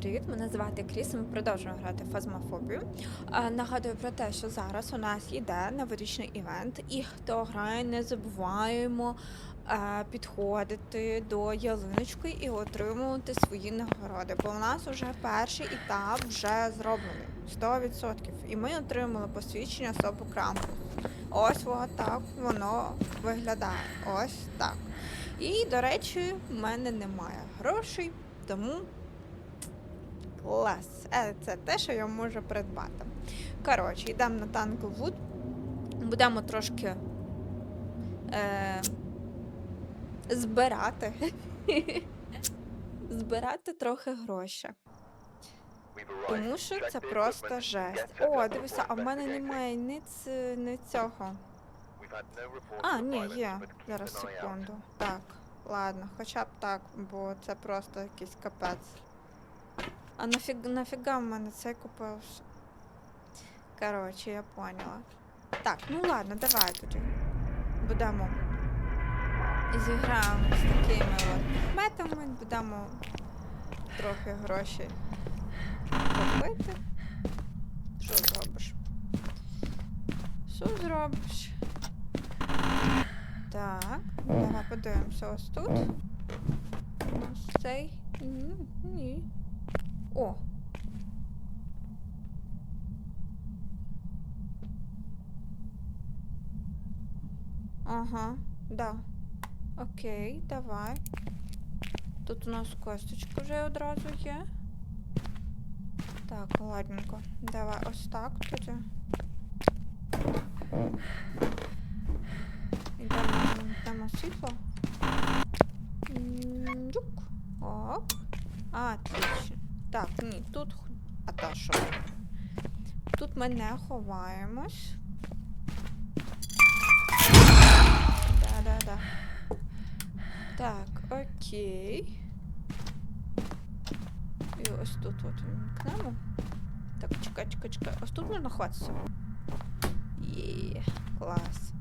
Привіт, мене звати Кріс. Ми продовжуємо грати фазмофобію. Нагадую про те, що зараз у нас йде новорічний івент, і хто грає, не забуваємо підходити до ялиночки і отримувати свої нагороди. Бо у нас вже перший етап вже зроблений 100%. І ми отримали посвідчення СОПу Крампус. Ось во так воно виглядає. Ось так. І, до речі, в мене немає грошей, тому Клас. Е, Це те, що я можу придбати. Коротше, йдемо на Танглвуд. Будемо трошки е, збирати. збирати трохи гроші. Тому що це просто жесть. О, дивися, а в мене немає ні, ц... ні цього. А, ні, є. Зараз секунду. Так, ладно, хоча б так, бо це просто якийсь капець. А нафіг, нафіга в мене це купився? Коротше, я поняла. Так, ну ладно, давай тоді. Будемо. Зіграємо з такими от метами, будемо трохи гроші купити. Що зробиш? Що зробиш? Так, давай подивимося ось тут. Ось цей. Ні. О. Ага, да. Окей, давай. Тут у нас косточка вже одразу є. Так, ладненько. Давай ось так тоді. Йдемо, йдемо світло. Дюк. Оп. Отлично. Так, ні, тут. А та що? Тут ми не ховаємось. Да-да-да. Так, окей. Ось тут от вімкнемо. Так, чекай, чекай, чекай. Ось тут можна ховатися. Є, клас.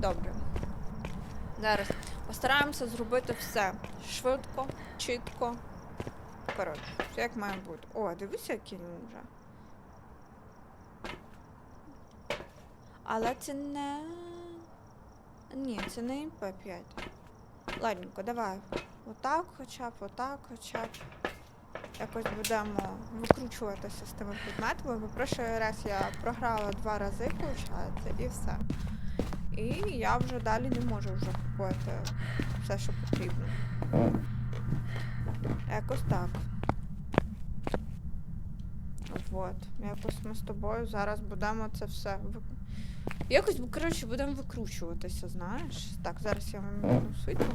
Добре. Зараз постараємося зробити все швидко, чітко. Коротше, все як має бути. О, дивися, який він вже. Але це не. Ні, це не МП5. Ладненько, давай. Отак хоча б, отак хоча б. Якось будемо викручуватися з тими предметами, бо прошлий раз я програла два рази, виходить, і все. І я вже далі не можу вже купувати все, що потрібно. Якось так. Вот. Якось ми з тобою зараз будемо це все. Якось, коротше, будемо викручуватися, знаєш. Так, зараз я вам світло.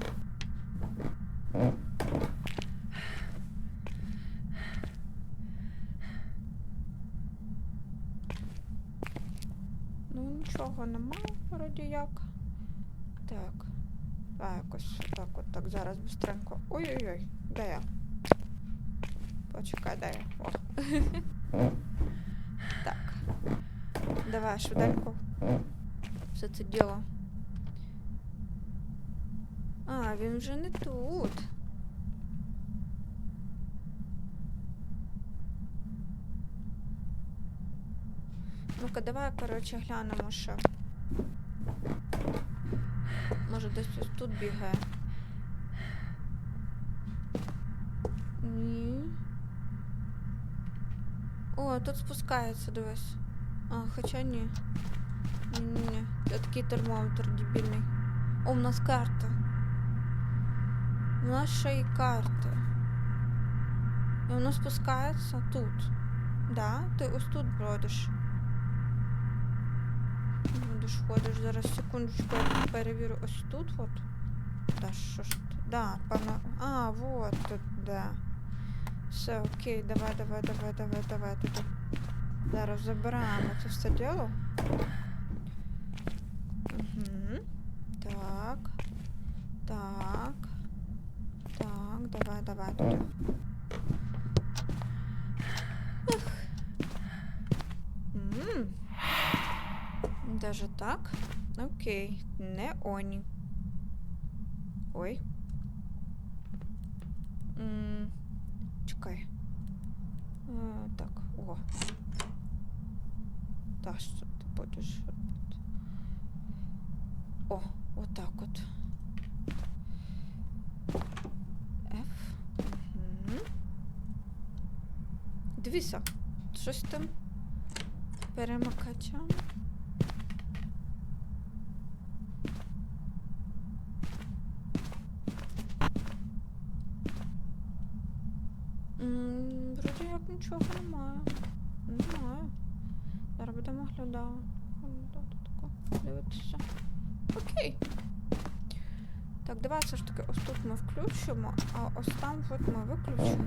Ну, нічого немає, вроді як. Так. А, якось так от так зараз быстренько. Ой-ой-ой, де я? Почекай, де я? О. так. Давай, швиденько. Все це діло. А, він вже не тут. Ну-ка, давай, коротше, глянемо, що. Може, десь ось тут бігає. Ні. О, тут спускається, дивись. А, хоча ні. Ні-ні-ні. Це такий термометр дебільний. О, у нас карта. У нас ще й карта. І воно спускається тут. Да? Ти ось тут бродиш. Будеш ходиш зараз секундочку, я перевірю ось тут от. Да, що ж ти? Да, певно. А, вот тут, да. Все, окей, давай, давай, давай, давай, давай тоді. Зараз забираємо це все діло. Угу. Так. Так. Так, давай, давай тоді. Ух. М. Даже так? Окей, не оні. Ой. М, Чекай. Е, так, о. Та що ти будеш робити? О, отак от. F. Угу. Дивіться, щось там перемикачем. М, Вроді як нічого немає. Немає. Зараз будемо глядати. Глядати Дивитися. Окей. Так, давай все ж таки ось тут ми включимо, а ось там от ми виключимо.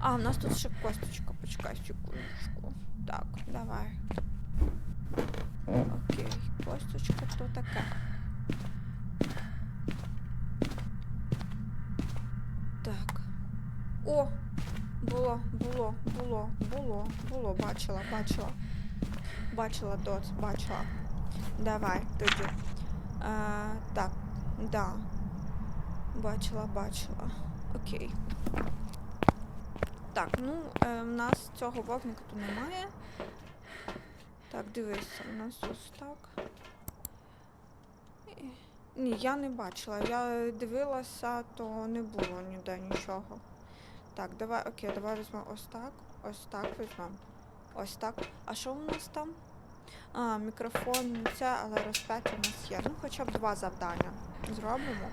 А, у нас тут ще косточка, почекай секундочку. Так, давай. Окей, косточка то таке. Так. О! Було, було, було, було, бачила, бачила. Бачила, дот, бачила. Давай, тоді. А, так, да. Бачила, бачила. Окей. Так, ну, е, в нас цього вогника тут немає. Так, дивися, у нас ось так. Ні, я не бачила. Я дивилася, то не було ніде нічого. Так, давай, окей, давай візьмемо ось так. Ось так візьмемо. Ось так. А що у нас там? А, мікрофон не це, але розп'яття у нас є. Ну, хоча б два завдання зробимо.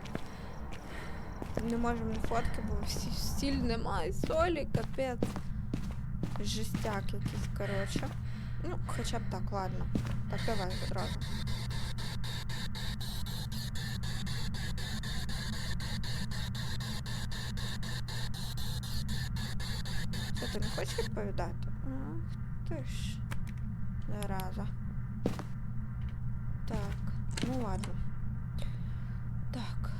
Не можемо не фотки, бо всі стіль немає, солі, капець. Жестяк якийсь, коротше. Ну, хоча б так, ладно. Так, давай одразу. Ти не хочеш відповідати? Ах, ти ж. Зараза. Так, ну ладно. Так.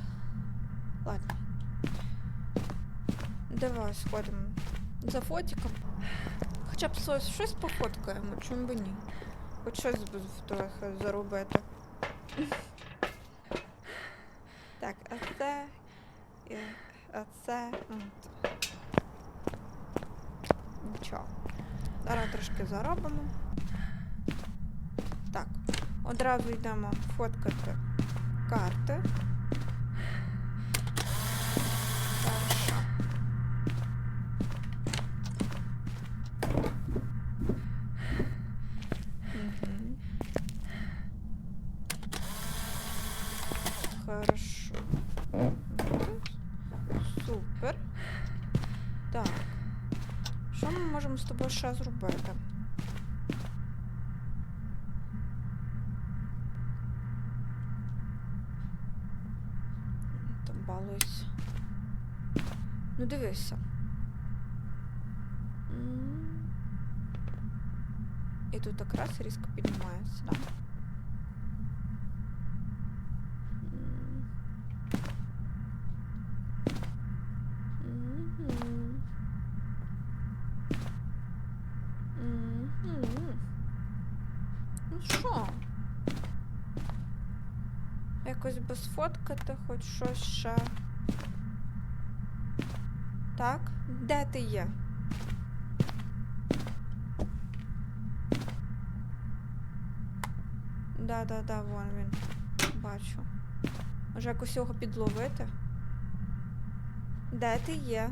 Ладно. Давай сходимо за фотиком. Хоча б щось, пофоткаємо, чому би ні. Хоч щось трохи заробити. Так, а це. А це. Нічого. Зараз трошки заробимо. Так, одразу йдемо фоткати карти. можемо з тобою ще зробити? Там балуюсь. Ну дивися. М. І тут якраз різко піднімається, да? Сфоткати хоч щось ще. Так, де ти є? Да-да-да, вон він. Бачу. Може якось його підловити? Де ти є?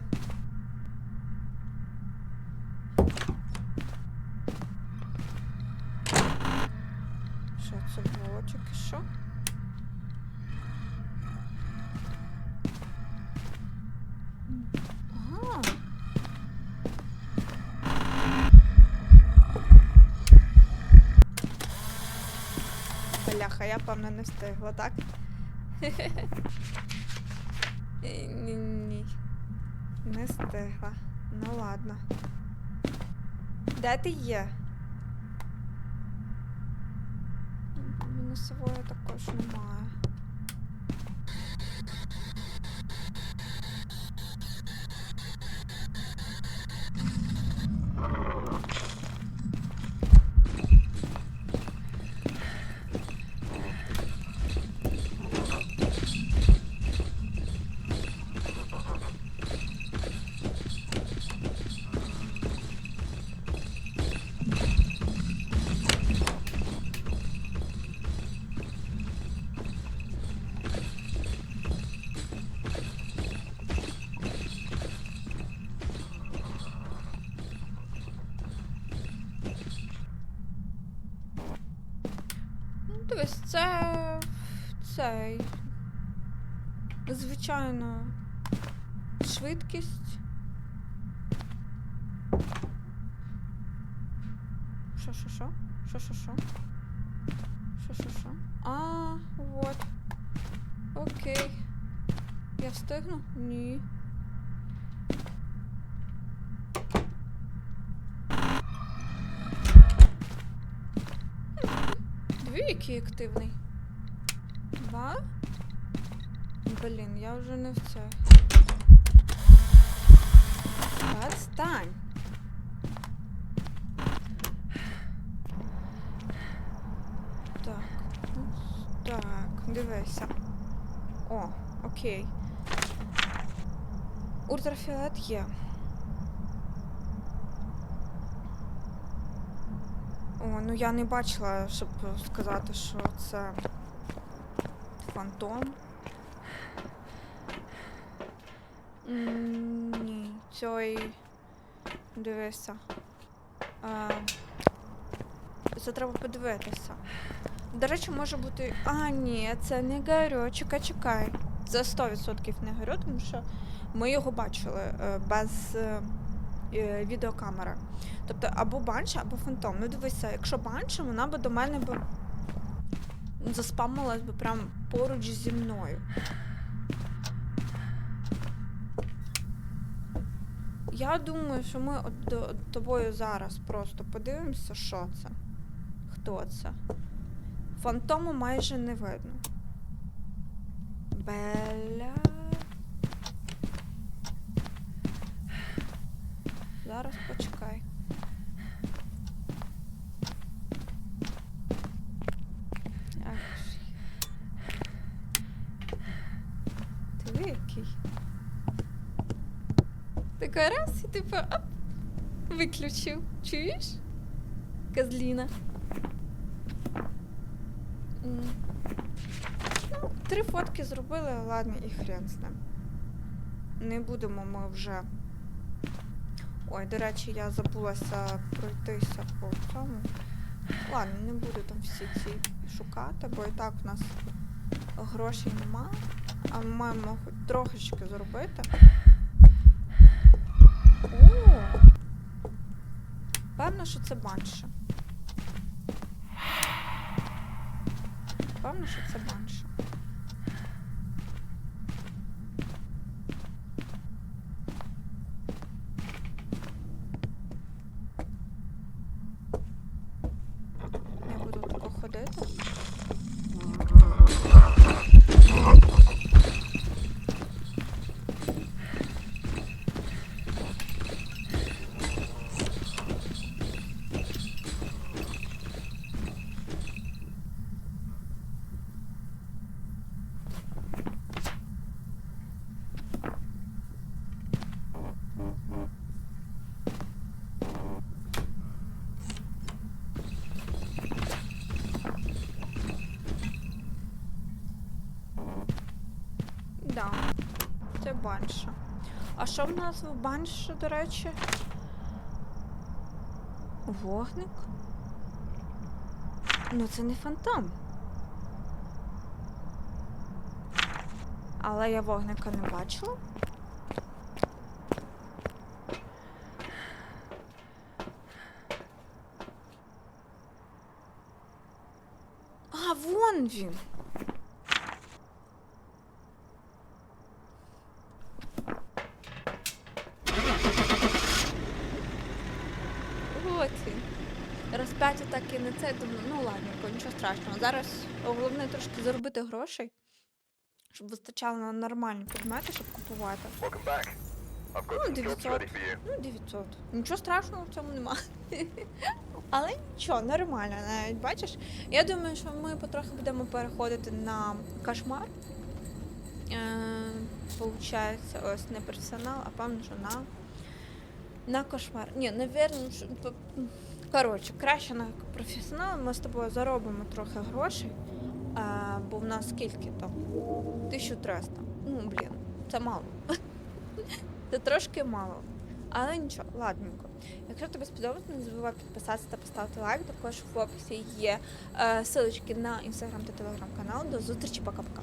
Що це було тільки що? Бляха, я певно не встигла, так? Ні-ні. Не встигла. Ну ладно. Де ти є? Мінусової також немає. Цей. Звичайно. Швидкість. Що, що, що? Що, що, що? Що, що, що? А, вот. Окей. Я встигну? Ні. Який активний. Два? Блін, я вже не в це. Отстань. Так. Так, дивися. О, окей. Ультрафіолет є. О, ну я не бачила, щоб сказати, що це фантом. Ні, цей. Дивися. Це треба подивитися. До речі, може бути. А, ні, це не Гарю. Чекай, чекай. Це 100% не Гарю, тому що ми його бачили е, без е, відеокамери. Тобто або банша, або фантом. Ну дивися, якщо банша, вона би до мене б заспамилась би прям поруч зі мною. Я думаю, що ми от до тобою зараз просто подивимося, що це. Хто це? Фантому майже не видно. Беля. Зараз почекай. Ти який? Такий раз і типу оп, виключив. Чуєш? Козліна. Ну, три фотки зробили, ладно, і хрен з ним. Не будемо ми вже. Ой, до речі, я забулася пройтися по цьому. Ладно, не буду там всі ці шукати, бо і так в нас грошей нема. А ми маємо хоч трошечки зробити. О! Певно, що це банша. Певно, що це банша. Я буду тако ходити. Да, це банша. А що в нас в банші, до речі? Вогник? Ну, це не фантом. Але я вогника не бачила. А, вон він. От він. Розп'яття так і не це, думаю, ну ладненько, нічого. Зараз головне трошки заробити грошей, щоб вистачало на нормальні предмети, щоб купувати. For you. Ну, 900. Нічого страшного в цьому нема. Але нічого, нормально навіть, бачиш? Я думаю, що ми потрохи будемо переходити на кошмар. Е, Получається, ось не персонал, а певно, що на. На кошмар. Ні, навірно, що. Коротше, краще на професіонал. Ми з тобою заробимо трохи грошей. А, бо в нас скільки там? 1300. Ну, блін, це мало. Це трошки мало. Але нічого, ладненько. Якщо тобі сподобалось, не забувай підписатися та поставити лайк. Також в описі є е, силочки на інстаграм та телеграм канал. До зустрічі, пока-пока.